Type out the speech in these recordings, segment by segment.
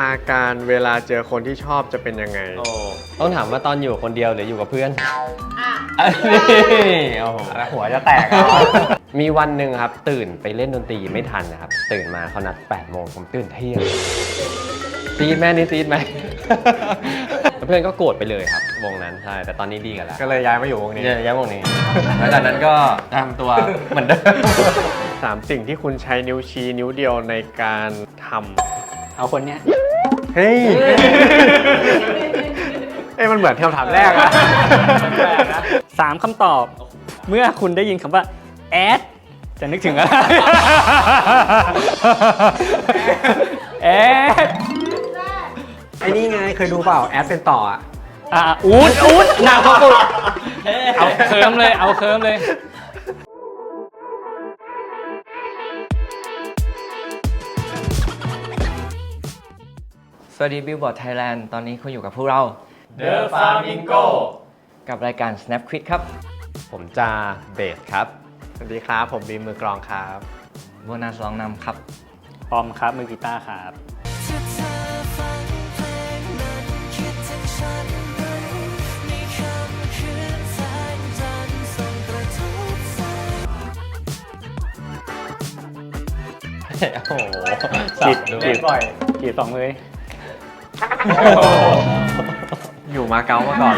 อาการเวลาเจอคนที่ชอบจะเป็นยังไง โอ้ต้องถามว่าตอนอยู่คนเดียวหรืออยู่กับเพื่อนอะอันนี้โอ้โหหัวจะแตกมีวันหนึ่งครับ ตื่นไปเล่นดนตรีไม่ทันนะครับ ตื่นมาเขานัด8โมงผมตื่นเที่ยงซีดแม่นี่ซีดไหม เพื่อนก็โกรธไปเลยครับ วงนั้นใช่แต่ตอนนี้ดีกันแล้วก็เลยย้ายมาอยู่วงนี้เนี่ยย้ายวงนี้แล้วจากนั้นก็ทำตัวเหมือนเดิมสามสิ่งที่คุณใช้นิ้วชี้นิ้วเดียวในการทเอาคนเนี้ยำ เฮ้ย เอ้ยมันเหมือนคำถามแรกอะสามคำตอบ เมื่อคุณได้ยินคำว่าแอดจะนึกถึงอะไรแอดไอ้นี่ไงเคยดูเปล่าแอดเป็นต่ออะอะอูดอูดหนักกว่ากูเอาเคิร์มเลยเอาเคิร์มเลย สวัสดีบิลบอร์ดไทยแลนด์ตอนนี้คุณอยู่กับพวกเรา The Flamingo กับรายการ Snap Quiz ครับ ผมจาเบสครับ สวัสดีครับ ผมบีมมือกลองครับโบนัสร้องนำครับ ปอมครับ มือกีตาร์ครับถ้าเธอฟังเพลงนั้นคิดถึงฉันไหมในค่ำคืนแสงจันทร์ส่องกระทบแสงโอ้โหจีบสัจีบบบ่อยจีบสองมือ อยู่มาเก๊ามาก่อน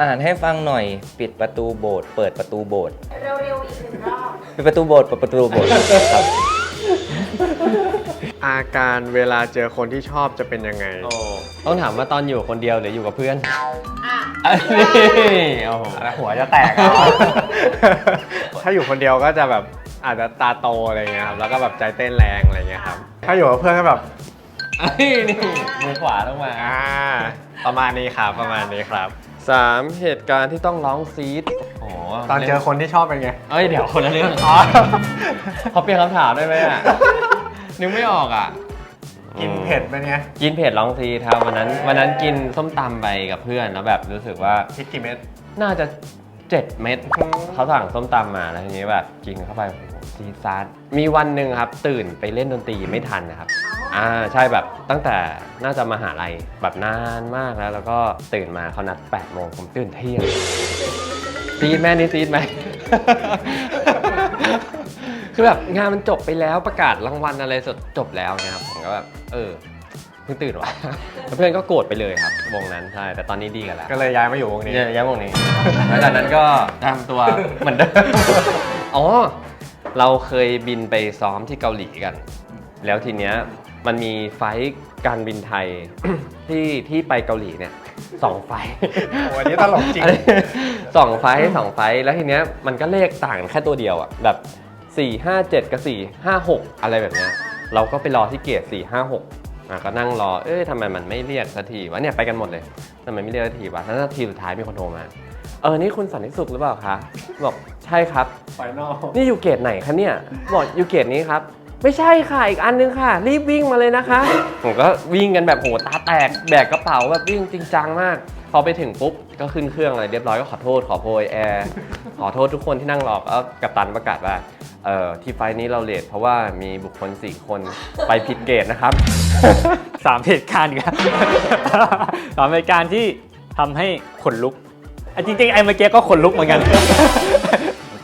อ่านให้ฟังหน่อย ปิดประตูโบสถ์เปิดประตูโบสถ์เร็วๆอีกหนึ่งรอบ ปิดประตูโบสถ์เปิดประตูโบสถ์ครับ อาการเวลาเจอคนที่ชอบจะเป็นยังไงโอ้ต้องถามว่าตอนอยู่คนเดียวหรืออยู่กับเพื่อนอะอันนี้โอ้โหหัวจะแตกถ้าอยู่คนเดียวก็จะแบบอาจจะตาโตอะไรเงี้ยครับ แล้วก็แบบใจเต้นแรงอะไรเงี้ยครับ ถ้าอยู่กับเพื่อนก็แบบ เอ้ยนี่มือขวาต้องมา อ่า ประมาณนี้ครับ ประมาณนี้ครับ สามเหตุการณ์ที่ต้องร้องซีดโอ้โหตอนเจอคนที่ชอบเป็นไง เอ้ย เดี๋ยวคนละเรื่องอ๋อเขาเปลี่ยนคำถามได้ไหมอะ นึกไม่ออกอะ กินเผ็ดเป็นไง กินเผ็ดร้องซีดครับวันนั้น วันนั้นกินส้มตำไปกับเพื่อนแล้วแบบรู้สึกว่าพริกกี่เม็ด น่าจะ7เม็ดเขาสั่งส้มตำมาแล้วทีนี้แบบกินเข้าไปโอ้โหซีดซาดมีวันหนึ่งครับ ตื่นไปเล่นดนตรีไม่ทันนะครับ อ่าใช่แบบตั้งแต่น่าจะมหาลัยแบบนานมากแล้ว แล้วก็ตื่นมาเขานัด8โมงผมตื่นเที่ยงซีดแม่นี่ซีดไหม คือแบบงานมันจบไปแล้วประกาศรางวัลอะไรสดจบแล้วเนี่ยครับผมก็แบบเออเพิ่งตื่นว่ะแล้วเพื่อนก็โกรธไปเลยครับ วงนั้นใช่แต่ตอนนี้ดีกันแล้วก็เลยย้ายมาอยู่วงนี้เนี่ยย้ายวงนี้แล้วจากนั้นก็ทำตัวเหมือนเดิมอ๋อเราเคยบินไปซ้อมที่เกาหลีกัน แล้วทีเนี้ยมันมีไฟล์การบินไทย ที่ที่ไปเกาหลีเนี่ยสองไฟล์โอ้โหอันนี้ตลกจริงอันนี้สองไฟล์สองไฟล์แล้วทีเนี้ยมันก็เลขต่างแค่ตัวเดียวอะแบบ 4 5 7 กับ 4 5 6 อะไรแบบเนี้ยเราก็ไปรอที่เกต4 5 6อะก็นั่งรอเอ้ยทำไมมันไม่เรียกสักทีวะเนี่ยไปกันหมดเลยทำไมไม่เรียกสักทีวะแล้วนาทีสุดท้ายมีคนโทรมา เออนี่คุณสันติสุขหรือเปล่าคะบอกใช่ครับ ไฟนอล นี่อยู่เกตไหนคะเนี่ย บอกอยู่เกตนี้ครับ ไม่ใช่ค่ะ อีกอันนึงค่ะ รีบวิ่งมาเลยนะคะ ผมก็วิ่งกันแบบโหตาแตกแบกกระเป๋าแบบวิ่งจริงจังมาก พอไปถึงปุ๊บก็ขึ้นเครื่องอะไรเรียบร้อยก็ขอโทษขอโพยแอร์ขอโทษทุกคนที่นั่งรอก็กัปตันประกาศว่าเอ่อที่ไฟล์นี้เราเลทเพราะว่ามีบุคคล 4 คนไปผิดเกตนะครับ สามเหตุการณ์ครับ สามเหตุการณ์ที่ทำให้ขนลุกอะจริงๆ ไอ้เมื่อกี้ก็ขนลุกเหมือนกัน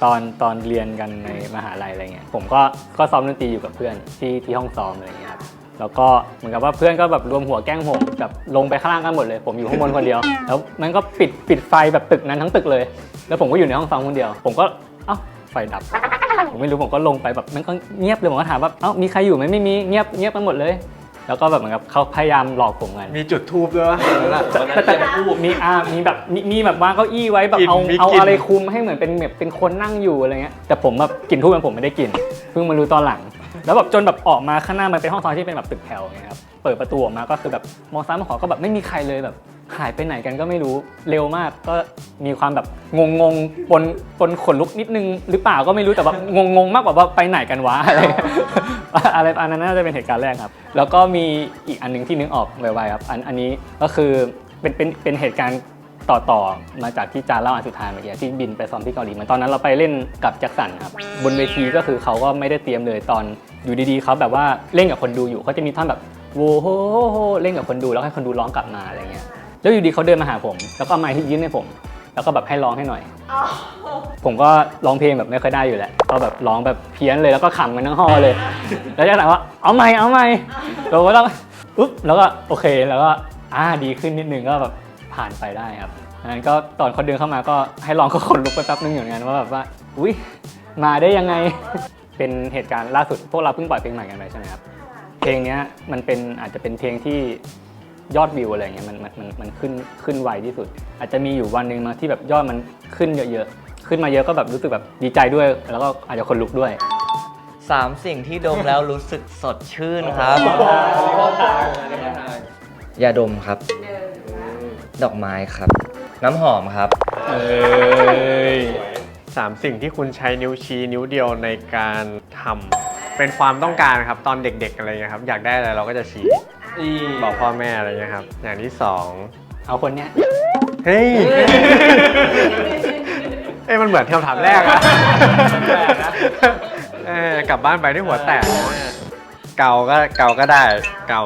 ตอนตอนเรียนกันในมหาลัยอะไรเงี้ยผมก็ก็ซ้อมดนตรีอยู่กับเพื่อนที่ที่ห้องซ้อมอะไรเงี้ยครับแล้วก็เหมือนกับว่าเพื่อนก็แบบรวมหัวแกล้งผมแบบลงไปข้างล่างกันหมดเลย ผมอยู่ข้างบนคนเดียว แล้วมันก็ปิดปิดไฟแบบตึกนั้นทั้งตึกเลย แล้วผมก็อยู่ในห้องซ้อมคนเดียว ผมก็เอ้าไฟดับ ผมไม่รู้ผมก็ลงไปแบบมันก็เงียบเลยผมก็ถามว่าเอ้ามีใครอยู่ไหมไม่มีเงียบเงียบไปหมดเลย แล้วก็แบบเหมือนกับเขาพยายามหลอกผมกันมีจุดทูบด้วยวะตอนนั้นอะแต่แต่มีอ่ามีแบบมีมีแบบวางเก้าอี้ไว้แบบกลิ่นเอามีเอากลิ่น อะไรคุมให้เหมือนเป็นแบบเป็นคนนั่งอยู่อะไรเงี้ยแต่ผมแบบกลิ่นทูบมันผมไม่ได้กลิ่นเพิ่งมารู้ตอนหลัง แล้วแบบจนแบบออกมาข้างหน้ามันเป็นห้องซ้อมที่เป็นแบบตึกแถวไงครับ เปิดประตูออกมาก็คือแบบมองซ้ายมองขวาก็แบบไม่มีใครเลยแบบหายไปไหนกันก็ไม่รู้เร็วมากก็มีความแบบงงงๆปนปนขนลุกนิดนึงหรือเปล่าก็ไม่รู้แต่ว่างงงๆมากกว่าว่าไปไหนกันวะอะไรอะไรอันนั้นน่าจะเป็นเหตุการณ์แรกครับ แล้วก็มีอีกอันหนึงที่นึกออกไวๆครับอันอันนี้ก็คือเป็นเป็นเป็นเหตุการณ์ต่อต่อมาจากที่จาเล่าอันสุดท้ายเมื่อกี้ที่บินไปซ้อมที่เกาหลีเหมือนตอนนั้นเราไปเล่นกับแจ็คสันครับบนเวทีก็คือเขาก็ไม่ได้เตรียมเลยตอนอยู่ดีๆเขาแบบว่าเล่นกับคนดูอยู่เขาจะมีท่อนแบบ โว้โหโหโหเล่นกับคนดูแล้วให้คนดูร้องกลับมาอะไรเงี้ยแล้วอยู่ดีเขาเดินมาหาผม แล้วก็เอาไมค์ที่ยื่นให้ผม แล้วก็แบบให้ร้องให้หน่อยอ๋อผมก็ร้องเพลงแบบไม่ค่อยได้อยู่แหละก็แบบร้องแบบเพี้ยนเลยแล้วก็ขำกันทั้งฮอเลย แล้วจะถามว่าเอาไหมเอาไหมเราก็ต้องอุ๊บแล้วก็โอเคแล้วก็อ่าดีขึ้นนิดนึงก็แบบผ่านไปได้ครับอันนั้นก็ตอนเขาเดินเข้ามาก็ให้ลองก็ขนลุกไปแป๊บนึงอยู่เหมือนกันว่าแบบว่าอุ้ยมาได้ยังไง เป็นเหตุการณ์ล่าสุดพวกเราเพิ่งปล่อยเพลงใหม่กันไปใช่ไหมครับ เพลงเนี้ยมันเป็นอาจจะเป็นเพลงที่ยอดวิวอะไรเงี้ยมันมันมันมันขึ้นขึ้นไวที่สุด อาจจะมีอยู่วันหนึ่งมาที่แบบยอดมันขึ้นเยอะๆ ขึ้นมาเยอะก็แบบรู้สึกแบบดีใจด้วย แล้วก็อาจจะขนลุกด้วยสามสิ่งที่ดมแล้วรู้สึกสดชื่นครับยาดมครับหนึ่งนะดอกไม้ครับ น้ำหอมครับเอ้ยสามสิ่งที่คุณใช้นิ้วชี้นิ้วเดียวในการทำ เป็นความต้องการครับตอนเด็กๆอะไรเงี้ยครับอยากได้อะไรเราก็จะชี้บอกพ่อแม่อะไรเงี้ยครับอย่างที่สองเอาคนเนี้ยเฮ้ยเอ้ยมันเหมือนคำถามแรกอะเออกลับบ้านไปที่หัวแตกเกาก็เกาก็ได้เกา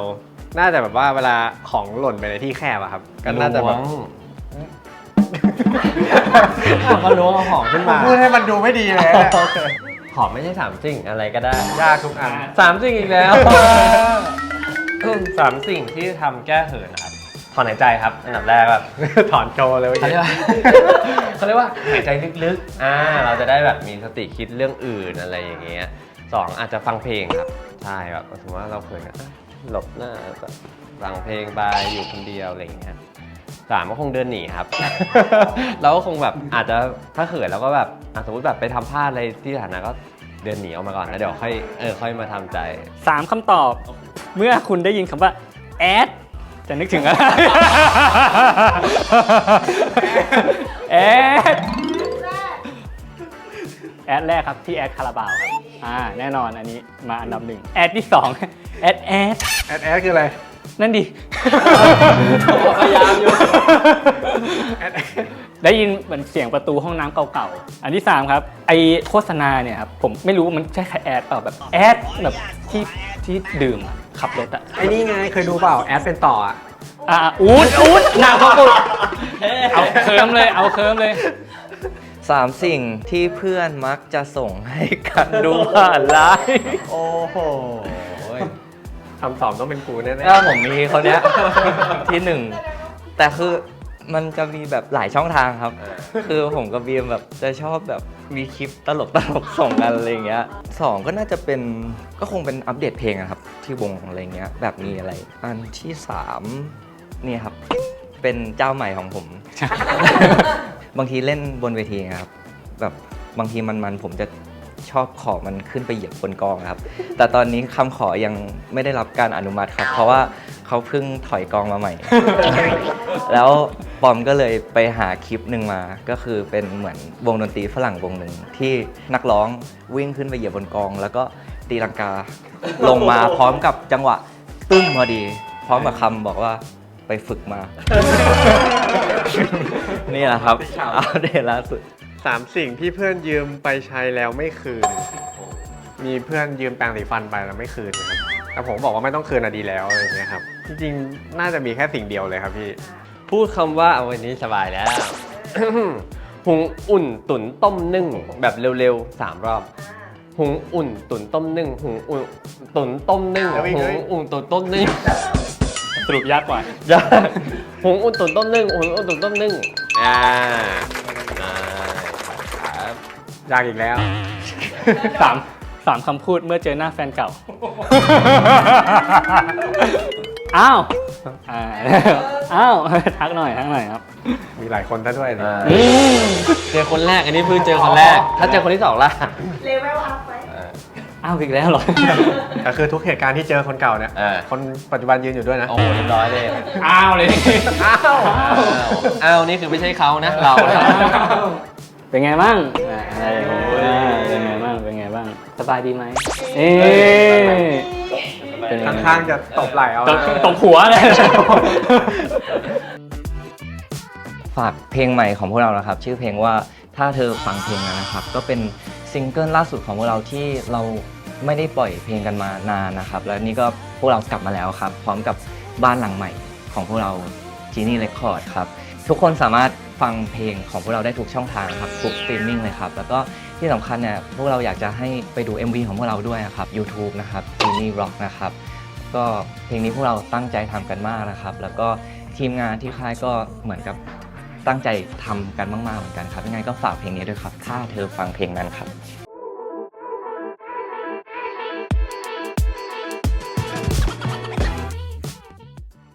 น่าจะแบบว่าเวลาของหล่นไปในที่แคบอะครับ ก็น่าจะแบบก็รู้ว่าหอมขึ้นมาพูดให้มันดูไม่ดีเลย อะหอมไม่ใช่สามสิ่งอะไรก็ได้ ยากทุกอันสามสิ่งอีกแล้ว สามสิ่งที่ทำแก้เหินนะครับ ถอนหายใจครับ อันดับแรกแบบ ถอนโชว์เลยเมื่อเขากี้เรียกว่า เขาเรียกว่าหายใจลึกๆ อ่า เราจะได้แบบมีสติคิดเรื่องอื่นอะไรอย่างเงี้ยสองอาจจะฟังเพลงครับ ใช่แบบสมมติว่าเราเผลออะหลบหน้าแบบฟังเพลงไปอยู่คนเดียวอะไรอย่างเงี้ย สามก็คงเดินหนีครับ เราก็คงแบบอาจจะถ้าเขินแล้วก็แบบอะสมมติแบบไปทำพลาดอะไรที่สถานะก็เดินหนีออกมาก่อนแล้วเดี๋ยวค่อยเออค่อยมาทำใจ สามคำตอบ เมื่อคุณได้ยินคำว่าแอดจะนึกถึงอะไรแอดแรกแอดแรกครับพี่แอดคาราบาวครับอ่าแน่นอนอันนี้มาอันดับหนึ่งแอดที่สองแอดแอด แอดแอดคืออะไร นั่นดิ พยายามอยู่ ได้ยินเหมือนเสียงประตูห้องน้ำเก่าๆ อันที่ 3 ครับ ไอโฆษณาเนี่ยครับผมไม่รู้มันใช่แค่แอดเปล่าแบบแอดแบบที่ที่ดื่มอะขับรถอะไอ้นี่ไงเคยดูเปล่าแอดเป็นต่ออะอ่าอูดอูดหนักกว่ากูเอาเคิร์มเลยเอาเคิร์มเลย สามสิ่งที่เพื่อนมักจะส่งให้กันดูผ่านไลน์ โอ้โห คำตอบต้องเป็นกูแน่ถ้าผมมีคนเนี้ย ที่หนึ่งแต่คือมันจะมีแบบหลายช่องทางครับ คือผมกับบีมแบบจะชอบแบบมีคลิปตลกตลกๆส่งกันอะไรเงี้ยสองก็น่าจะเป็นก็คงเป็นอัปเดตเพลงอะครับ ที่วงอะไรเงี้ยแบบมีอะไร อันที่สามเนี่ยครับ เป็นเจ้าใหม่ของผม บางทีเล่นบนเวทีครับ แบบบางทีมันมันๆผมจะ ชอบขอมันขึ้นไปเหยียบบนกองครับ แต่ตอนนี้คำขอยังไม่ได้รับการอนุมัติครับ เพราะว่าเขาเพิ่งถอยกองมาใหม่ แล้วปอมก็เลยไปหาคลิปหนึ่งมา ก็คือเป็นเหมือนวงดนตรีฝรั่งวงหนึ่งที่นักร้องวิ่งขึ้นไปเหยียบบนกอง แล้วก็ตีลังกาลงมาพร้อมกับจังหวะตึ้งพอดี พร้อมกับคำบอกว่าไปฝึกมา นี่แหละครับอัปเดตล่าสุดๆ สามสิ่งที่เพื่อนยืมไปใช้แล้วไม่คืน มีเพื่อนยืมแปรงสีฟันไปแล้วไม่คืนครับแต่ผมบอกว่าไม่ต้องคืนอะดีแล้วอะไรอย่างเงี้ยครับ จริงๆ น่าจะมีแค่สิ่งเดียวเลยครับพี่ พูดคำว่าเอาวันนี้สบายแล้ว หุงอุ่นตุ๋นต้มนึ่งแบบเร็วๆสามรอบ หุงอุ่นตุ๋นต้มนึ่งหุงอุ่นตุ๋นต้มนึ่งเฮ้ยหุเฮ้งย อุ่นตุ๋นต้มนึ่ง สรุปยากกว่า ยากหุงอุ่นตุ๋นต้มนึ่งหุงอุ่นตุ๋นต้มนึ่งอ่าได้ครับ ยากอีกแล้ว สามสามคำพูดเมื่อเจอหน้าแฟนเก่า อ้าวอ่าอ้าว ทักหน่อยทักหน่อยครับ มีหลายคนซะด้วยเนี่ยอ่าเจอคนแรกอันนี้เพิ่งเจอคนแรก ถ้าเจอคนที่สองล่ะเลเวลอัพไหมอ้าวอีกแล้วเหรอก็คือทุกเหตุการณ์ที่เจอคนเก่าเนี่ย เออคนปัจจุบันยืนอยู่ด้วยนะ โอ้โหเรียบร้อยเลยอ้าวเลย อ้าวอ้าวอ้าวนี่คือไม่ใช่เขานะเรานะเป็นไงบ้าง อ่าอะไรอย่างเงี้ยอ่าเป็นไงบ้าง เป็นไงบ้าง สบายดีไหมเอ๊ะเป็นไข้างๆจะตบไหล่เอาตนะบตบหัวเลย ฝากเพลงใหม่ของพวกเรานะครับ ชื่อเพลงว่าถ้าเธอฟังเพลงนั้นนะครับ ก็เป็นซิงเกิลล่าสุดของพวกเราที่เราไม่ได้ปล่อยเพลงกันมานานนะครับ แล้วนี่ก็พวกเรากลับมาแล้วครับ พร้อมกับบ้านหลังใหม่ของพวกเรา Genie Record ครับ ทุกคนสามารถ ฟังเพลงของพวกเราได้ทุกช่องทางครับทุกสตรีมมิ่งเลยครับ แล้วก็ที่สำคัญเนี่ยพวกเราอยากจะให้ไปดู MV ของพวกเราด้วยนะครับ YouTube นะครับ Genie Rock นะครับ ก็เพลงนี้พวกเราตั้งใจทำกันมากนะครับ แล้วก็ทีมงานที่ค่ายก็เหมือนกับตั้งใจทำกันมากๆเหมือนกันครับยังไงก็ฝากเพลงนี้ด้วยครับถ้าเธอฟังเพลงนั้นครับ